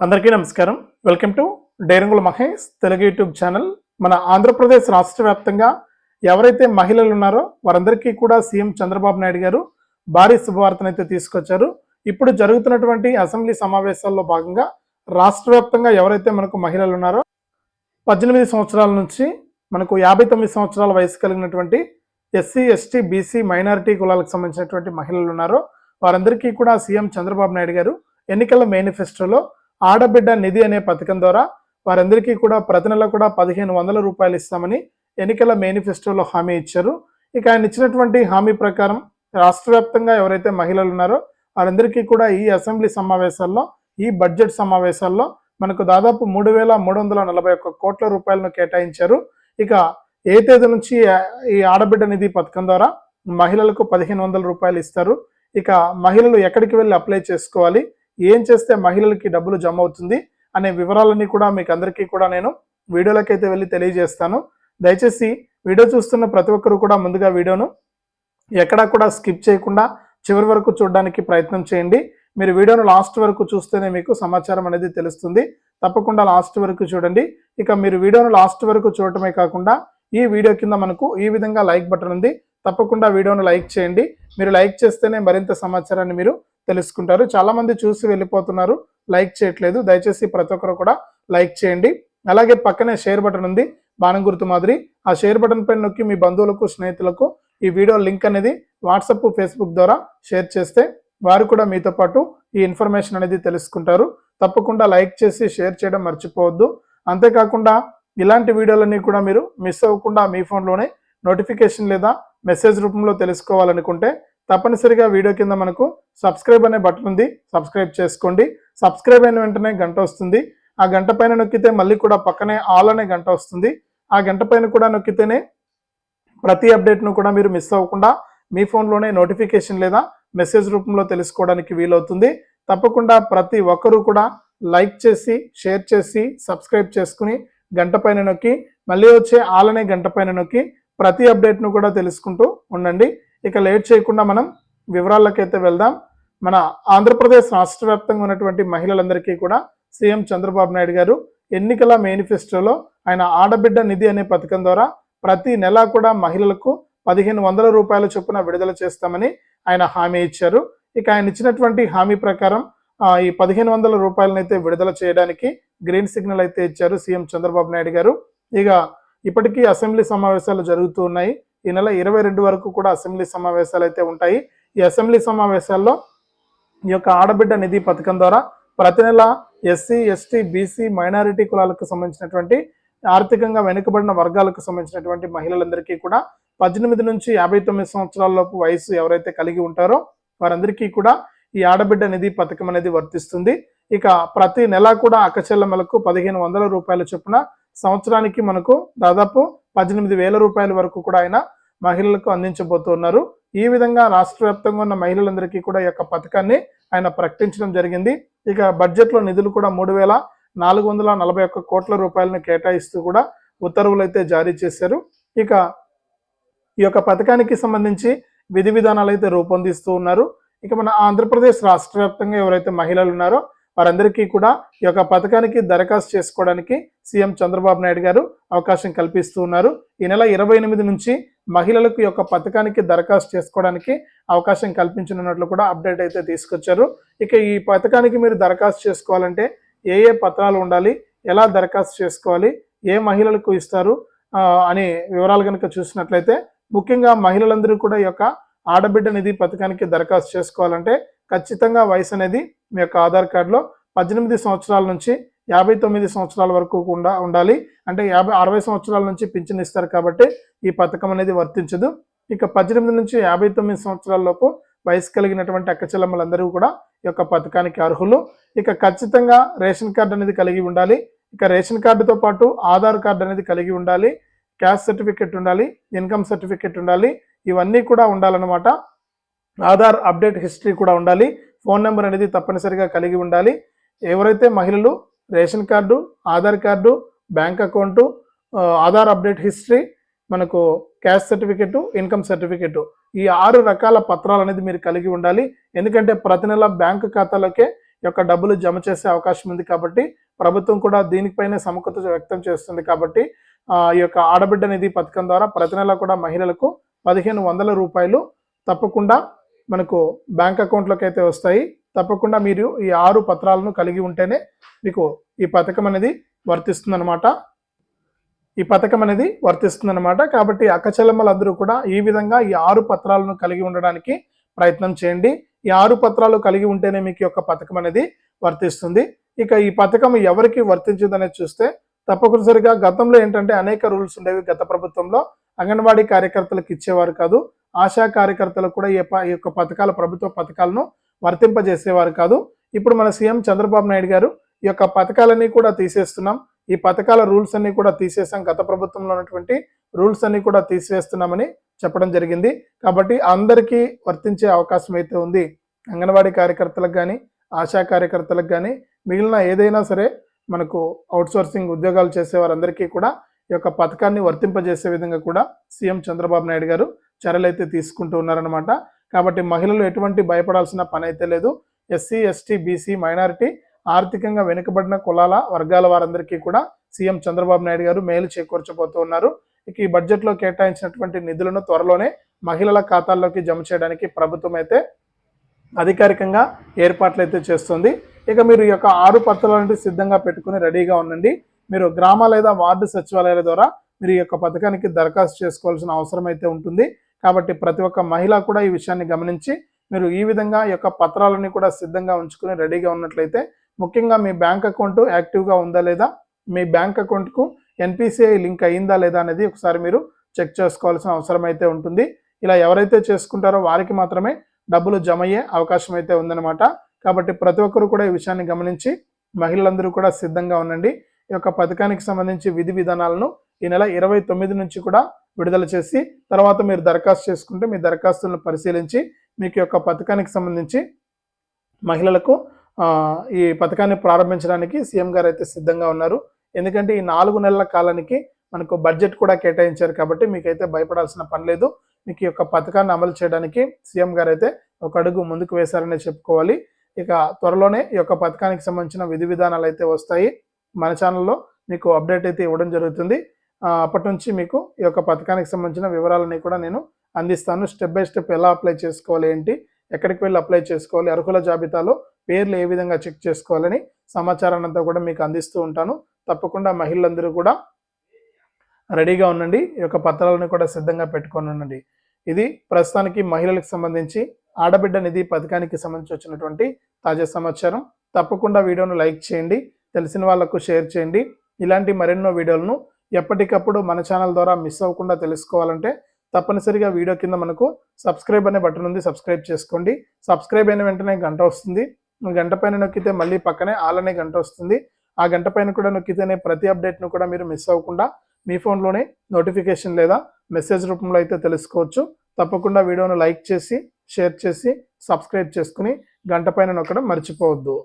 అందరికీ నమస్కారం. Welcome to డైరంగుల మహేష్ తెలుగు యూట్యూబ్ ఛానల్. మన ఆంధ్రప్రదేశ్ రాష్ట్ర వ్యాప్తంగా ఎవరైతే మహిళలు ఉన్నారో వారందరికీ కూడా సీఎం చంద్రబాబు నాయుడు గారు భారీ శుభవార్తనైతే తీసుకొచ్చారు. ఇప్పుడు జరుగుతున్నటువంటి అసెంబ్లీ సమావేశాల్లో భాగంగా రాష్ట్ర వ్యాప్తంగా ఎవరైతే మనకు మహిళలు ఉన్నారో పద్దెనిమిది సంవత్సరాల నుంచి మనకు యాభై తొమ్మిది సంవత్సరాల వయసు కలిగినటువంటి ఎస్సీ ఎస్టీ బీసీ మైనారిటీ కులాలకు సంబంధించినటువంటి మహిళలు ఉన్నారో వారందరికీ కూడా సీఎం చంద్రబాబు నాయుడు గారు ఎన్నికల మేనిఫెస్టోలో ఆడబిడ్డ నిధి అనే పథకం ద్వారా వారందరికీ కూడా ప్రతి నెల కూడా పదిహేను వందల రూపాయలు ఇస్తామని ఎన్నికల మేనిఫెస్టోలో హామీ ఇచ్చారు. ఇక ఆయన ఇచ్చినటువంటి హామీ ప్రకారం రాష్ట్ర వ్యాప్తంగా ఎవరైతే మహిళలు ఉన్నారో వారందరికీ కూడా ఈ అసెంబ్లీ సమావేశాల్లో ఈ బడ్జెట్ సమావేశాల్లో మనకు దాదాపు మూడు వేల మూడు వందల నలభై ఒక్క కోట్ల రూపాయలను కేటాయించారు. ఇక ఏ తేదీ నుంచి ఈ ఆడబిడ్డ నిధి పథకం ద్వారా మహిళలకు పదిహేను వందల రూపాయలు ఇస్తారు. ఇక మహిళలు ఎక్కడికి వెళ్ళి అప్లై చేసుకోవాలి? ఏం చేస్తే మహిళలకి డబ్బులు జమ అవుతుంది అనే వివరాలన్నీ కూడా మీకు అందరికీ కూడా నేను వీడియోలకైతే వెళ్ళి తెలియజేస్తాను. దయచేసి వీడియో చూస్తున్న ప్రతి ఒక్కరు కూడా ముందుగా వీడియోను ఎక్కడా కూడా స్కిప్ చేయకుండా చివరి వరకు చూడడానికి ప్రయత్నం చేయండి. మీరు వీడియోను లాస్ట్ వరకు చూస్తేనే మీకు సమాచారం అనేది తెలుస్తుంది. తప్పకుండా లాస్ట్ వరకు చూడండి. ఇక మీరు వీడియోను లాస్ట్ వరకు చూడటమే కాకుండా ఈ వీడియో కింద మనకు ఈ విధంగా లైక్ బటన్ ఉంది. తప్పకుండా వీడియోను లైక్ చేయండి. మీరు లైక్ చేస్తేనే మరింత సమాచారాన్ని మీరు తెలుసుకుంటారు. చాలా మంది చూసి వెళ్ళిపోతున్నారు. లైక్ చేయట్లేదు. దయచేసి ప్రతి ఒక్కరు కూడా లైక్ చేయండి. అలాగే పక్కనే షేర్ బటన్ ఉంది. బాణం గుర్తు మాదిరి. ఆ షేర్ బటన్ పైన నొక్కి మీ బంధువులకు స్నేహితులకు ఈ వీడియో లింక్ అనేది వాట్సప్ ఫేస్బుక్ ద్వారా షేర్ చేస్తే వారు కూడా మీతో పాటు ఈ ఇన్ఫర్మేషన్ అనేది తెలుసుకుంటారు. తప్పకుండా లైక్ చేసి షేర్ చేయడం మర్చిపోవద్దు. అంతేకాకుండా ఇలాంటి వీడియోలన్నీ కూడా మీరు మిస్ అవ్వకుండా మీ ఫోన్లోనే నోటిఫికేషన్ లేదా మెసేజ్ రూపంలో తెలుసుకోవాలనుకుంటే తప్పనిసరిగా వీడియో కింద మనకు సబ్స్క్రైబ్ అనే బటన్ ఉంది. సబ్స్క్రైబ్ చేసుకోండి. సబ్స్క్రైబ్ అయిన వెంటనే గంట వస్తుంది. ఆ గంట పైన నొక్కితే మళ్ళీ కూడా పక్కనే ఆల్ అనే గంట వస్తుంది. ఆ గంట పైన కూడా నొక్కితేనే ప్రతి అప్డేట్ను కూడా మీరు మిస్ అవ్వకుండా మీ ఫోన్లోనే నోటిఫికేషన్ లేదా మెసేజ్ రూపంలో తెలుసుకోవడానికి వీలవుతుంది. తప్పకుండా ప్రతి ఒక్కరూ కూడా లైక్ చేసి షేర్ చేసి సబ్స్క్రైబ్ చేసుకుని గంట పైన నొక్కి మళ్ళీ వచ్చే ఆలనే గంట పైన నొక్కి ప్రతి అప్డేట్ను కూడా తెలుసుకుంటూ ఉండండి. ఇక లేట్ చేయకుండా మనం వివరాలకైతే వెళ్దాం. మన ఆంధ్రప్రదేశ్ రాష్ట్ర వ్యాప్తంగా ఉన్నటువంటి మహిళలందరికీ కూడా సీఎం చంద్రబాబు నాయుడు గారు ఎన్నికల మేనిఫెస్టోలో ఆయన ఆడబిడ్డ నిధి అనే పథకం ద్వారా ప్రతి నెల కూడా మహిళలకు పదిహేను వందల రూపాయల చొప్పున విడుదల చేస్తామని ఆయన హామీ ఇచ్చారు. ఇక ఆయన ఇచ్చినటువంటి హామీ ప్రకారం ఈ పదిహేను వందల రూపాయలనైతే విడుదల చేయడానికి గ్రీన్ సిగ్నల్ అయితే ఇచ్చారు సీఎం చంద్రబాబు నాయుడు గారు. ఇక ఇప్పటికీ అసెంబ్లీ సమావేశాలు జరుగుతూ ఉన్నాయి. ఈ నెల ఇరవై రెండు వరకు కూడా అసెంబ్లీ సమావేశాలు అయితే ఉంటాయి. ఈ అసెంబ్లీ సమావేశాల్లో ఈ యొక్క ఆడబిడ్డ నిధి పథకం ద్వారా ప్రతి నెల ఎస్సీ ఎస్టీ బీసీ మైనారిటీ కులాలకు సంబంధించినటువంటి ఆర్థికంగా వెనుకబడిన వర్గాలకు సంబంధించినటువంటి మహిళలందరికీ కూడా పద్దెనిమిది నుంచి యాభై తొమ్మిది సంవత్సరాలలోపు వయసు ఎవరైతే కలిగి ఉంటారో వారందరికీ కూడా ఈ ఆడబిడ్డ నిధి పథకం అనేది వర్తిస్తుంది. ఇక ప్రతి నెల కూడా అక్కచెల్లెమ్మలకు పదిహేను వందల రూపాయల చొప్పున సంవత్సరానికి మనకు దాదాపు పద్దెనిమిది వేల రూపాయల వరకు కూడా ఆయన మహిళలకు అందించబోతున్నారు. ఈ విధంగా రాష్ట్ర వ్యాప్తంగా ఉన్న మహిళలందరికీ కూడా ఈ యొక్క పథకాన్ని ఆయన ప్రకటించడం జరిగింది. ఇక బడ్జెట్లో నిధులు కూడా మూడు వేల నాలుగు వందల నలభై ఒక్క కోట్ల రూపాయలను కేటాయిస్తూ కూడా ఉత్తర్వులు అయితే జారీ చేశారు. ఇక ఈ యొక్క పథకానికి సంబంధించి విధి విధానాలు అయితే రూపొందిస్తూ ఉన్నారు. ఇక మన ఆంధ్రప్రదేశ్ రాష్ట్ర వ్యాప్తంగా ఎవరైతే మహిళలు ఉన్నారో వారందరికీ కూడా ఈ యొక్క పథకానికి దరఖాస్తు చేసుకోవడానికి సీఎం చంద్రబాబు నాయుడు గారు అవకాశం కల్పిస్తూ ఉన్నారు. ఈ నెల ఇరవై ఎనిమిది నుంచి మహిళలకు ఈ యొక్క పథకానికి దరఖాస్తు చేసుకోవడానికి అవకాశం కల్పించనున్నట్లు కూడా అప్డేట్ అయితే తీసుకొచ్చారు. ఇక ఈ పథకానికి మీరు దరఖాస్తు చేసుకోవాలంటే ఏ ఏ పత్రాలు ఉండాలి ఎలా దరఖాస్తు చేసుకోవాలి ఏ మహిళలకు ఇస్తారు అని అనే వివరాలు కనుక చూసినట్లయితే ముఖ్యంగా మహిళలందరూ కూడా ఈ యొక్క ఆడబిడ్డ నిధి పథకానికి దరఖాస్తు చేసుకోవాలంటే ఖచ్చితంగా వయసు అనేది మీ యొక్క ఆధార్ కార్డులో పద్దెనిమిది సంవత్సరాల నుంచి యాభై తొమ్మిది సంవత్సరాల వరకు కూడా ఉండాలి. అంటే యాభై అరవై సంవత్సరాల నుంచి పింఛన్ ఇస్తారు కాబట్టి ఈ పథకం అనేది వర్తించదు. ఇక పద్దెనిమిది నుంచి యాభై తొమ్మిది సంవత్సరాల లోపు వయసు కలిగినటువంటి అక్కచెల్లమ్మలందరూ కూడా ఈ యొక్క పథకానికి అర్హులు. ఇక ఖచ్చితంగా రేషన్ కార్డు అనేది కలిగి ఉండాలి. ఇక రేషన్ కార్డుతో పాటు ఆధార్ కార్డు అనేది కలిగి ఉండాలి. క్యాస్ట్ సర్టిఫికెట్ ఉండాలి. ఇన్కమ్ సర్టిఫికెట్ ఉండాలి. ఇవన్నీ కూడా ఉండాలన్నమాట. ఆధార్ అప్డేట్ హిస్టరీ కూడా ఉండాలి. ఫోన్ నెంబర్ అనేది తప్పనిసరిగా కలిగి ఉండాలి. ఎవరైతే మహిళలు ration card Aadhaar card bank account Aadhaar update history మనకు క్యాష్ సర్టిఫికెట్ ఇన్కమ్ సర్టిఫికెట్ ఈ ఆరు రకాల పత్రాలు అనేది మీరు కలిగి ఉండాలి. ఎందుకంటే ప్రతి నెల బ్యాంకు ఖాతాలోకే యొక్క డబ్బులు జమ చేసే అవకాశం ఉంది కాబట్టి ప్రభుత్వం కూడా దీనిపైనే సమకృత వ్యక్తం చేస్తుంది కాబట్టి ఈ యొక్క ఆడబిడ్డ నిధి పథకం ద్వారా ప్రతి నెల కూడా మహిళలకు పదిహేను వందల రూపాయలు తప్పకుండా మనకు బ్యాంక్ అకౌంట్లోకి అయితే వస్తాయి. తప్పకుండా మీరు ఈ ఆరు పత్రాలను కలిగి ఉంటేనే మీకు ఈ పథకం అనేది వర్తిస్తుందన్నమాట. ఈ పథకం అనేది వర్తిస్తుందన్నమాట. కాబట్టి అక్కచెల్లెమ్మలందరూ కూడా ఈ విధంగా ఈ ఆరు పత్రాలను కలిగి ఉండడానికి ప్రయత్నం చేయండి. ఈ ఆరు పత్రాలు కలిగి ఉంటేనే మీకు యొక్క పథకం అనేది వర్తిస్తుంది. ఇక ఈ పథకం ఎవరికి వర్తించిందనేది చూస్తే తప్పనిసరిగా గతంలో ఏంటంటే అనేక రూల్స్ ఉండేవి గత ప్రభుత్వంలో. అంగన్వాడీ కార్యకర్తలకు ఇచ్చేవారు కాదు. ఆశా కార్యకర్తలకు కూడా ఈ ప- ఈ యొక్క పథకాల ప్రభుత్వ పథకాలను వర్తింపజేసేవారు కాదు. ఇప్పుడు మన సీఎం చంద్రబాబు నాయుడు గారు ఈ యొక్క పథకాలన్నీ కూడా తీసేస్తున్నాం. ఈ పథకాల రూల్స్ అన్ని కూడా తీసేసాం. గత ప్రభుత్వంలో ఉన్నటువంటి రూల్స్ అన్ని కూడా తీసివేస్తున్నామని చెప్పడం జరిగింది. కాబట్టి అందరికీ వర్తించే అవకాశం అయితే ఉంది. అంగన్వాడీ కార్యకర్తలకు కానీ ఆశా కార్యకర్తలకు కానీ మిగిలిన ఏదైనా సరే మనకు అవుట్సోర్సింగ్ ఉద్యోగాలు చేసే వారందరికీ కూడా ఈ యొక్క పథకాన్ని వర్తింపజేసే విధంగా కూడా సీఎం చంద్రబాబు నాయుడు గారు చర్యలు అయితే తీసుకుంటూ ఉన్నారనమాట కాబట్టి మహిళలు ఎటువంటి భయపడాల్సిన పని అయితే లేదు. ఎస్సీ ఎస్టీ బీసీ మైనారిటీ ఆర్థికంగా వెనుకబడిన కులాల వర్గాల వారందరికీ కూడా సీఎం చంద్రబాబు నాయుడు గారు మేలు చేకూర్చబోతూ ఉన్నారు. ఇక ఈ బడ్జెట్లో కేటాయించినటువంటి నిధులను త్వరలోనే మహిళల ఖాతాల్లోకి జమ చేయడానికి ప్రభుత్వం అయితే అధికారికంగా ఏర్పాట్లు అయితే చేస్తుంది. ఇక మీరు ఈ యొక్క ఆరు పత్రాలను సిద్ధంగా పెట్టుకుని రెడీగా ఉండండి. మీరు గ్రామ లేదా వార్డు సచివాలయాల ద్వారా మీరు ఈ యొక్క పథకానికి దరఖాస్తు చేసుకోవాల్సిన అవసరం అయితే ఉంటుంది. కాబట్టి ప్రతి ఒక్క మహిళ కూడా ఈ విషయాన్ని గమనించి మీరు ఈ విధంగా ఈ యొక్క పత్రాలని కూడా సిద్ధంగా ఉంచుకుని రెడీగా ఉన్నట్లయితే ముఖ్యంగా మీ బ్యాంక్ అకౌంట్ యాక్టివ్గా ఉందా లేదా మీ బ్యాంక్ అకౌంట్కు ఎన్పిసిఐ లింక్ అయిందా లేదా అనేది ఒకసారి మీరు చెక్ చేసుకోవాల్సిన అవసరం అయితే ఉంటుంది. ఇలా ఎవరైతే చేసుకుంటారో వారికి మాత్రమే డబ్బులు జమ అయ్యే అవకాశం అయితే ఉందన్నమాట. కాబట్టి ప్రతి ఒక్కరు కూడా ఈ విషయాన్ని గమనించి మహిళలందరూ కూడా సిద్ధంగా ఉండండి. ఈ యొక్క పథకానికి సంబంధించి విధి విధానాలను ఈ నెల ఇరవై తొమ్మిది నుంచి కూడా విడుదల చేసి తర్వాత మీరు దరఖాస్తు చేసుకుంటే మీ దరఖాస్తులను పరిశీలించి మీకు యొక్క పథకానికి సంబంధించి మహిళలకు ఈ పథకాన్ని ప్రారంభించడానికి సీఎం గారు అయితే సిద్ధంగా ఉన్నారు. ఎందుకంటే ఈ నాలుగు నెలల కాలానికి మనకు బడ్జెట్ కూడా కేటాయించారు కాబట్టి మీకైతే భయపడాల్సిన పని లేదు. మీకు యొక్క పథకాన్ని అమలు చేయడానికి సీఎం గారు అయితే ఒక అడుగు ముందుకు వేశారనే చెప్పుకోవాలి. ఇక త్వరలోనే ఈ యొక్క పథకానికి సంబంధించిన విధి విధానాలు అయితే వస్తాయి. మన ఛానల్లో మీకు అప్డేట్ అయితే ఇవ్వడం జరుగుతుంది. అప్పటి నుంచి మీకు ఈ యొక్క పథకానికి సంబంధించిన వివరాలన్నీ కూడా నేను అందిస్తాను. స్టెప్ బై స్టెప్ ఎలా అప్లై చేసుకోవాలి ఏంటి ఎక్కడికి వెళ్ళి అప్లై చేసుకోవాలి అర్హుల జాబితాలో పేర్లు ఏ విధంగా చెక్ చేసుకోవాలని సమాచారాన్ని అంతా కూడా మీకు అందిస్తూ ఉంటాను. తప్పకుండా మహిళలందరూ కూడా రెడీగా ఉండండి. ఈ యొక్క పత్రాలను కూడా సిద్ధంగా పెట్టుకొని ఉండండి. ఇది ప్రస్తుతానికి మహిళలకు సంబంధించి ఆడబిడ్డ నిధి పథకానికి సంబంధించి వచ్చినటువంటి తాజా సమాచారం. తప్పకుండా వీడియోను లైక్ చేయండి. తెలిసిన వాళ్ళకు షేర్ చేయండి. ఇలాంటి మరెన్నో వీడియోలను ఎప్పటికప్పుడు మన ఛానల్ ద్వారా మిస్ అవ్వకుండా తెలుసుకోవాలంటే తప్పనిసరిగా వీడియో కింద మనకు సబ్స్క్రైబ్ అనే బటన్ ఉంది. సబ్స్క్రైబ్ చేసుకోండి. సబ్స్క్రైబ్ అయిన వెంటనే గంట వస్తుంది. గంట పైన నొక్కితే మళ్ళీ పక్కనే ఆల్ అనే గంట వస్తుంది. ఆ గంట పైన కూడా నొక్కితేనే ప్రతి అప్డేట్ను కూడా మీరు మిస్ అవ్వకుండా మీ ఫోన్లోనే నోటిఫికేషన్ లేదా మెసేజ్ రూపంలో అయితే తెలుసుకోవచ్చు. తప్పకుండా వీడియోను లైక్ చేసి షేర్ చేసి సబ్స్క్రైబ్ చేసుకుని గంట పైన నొక్కడం మర్చిపోవద్దు.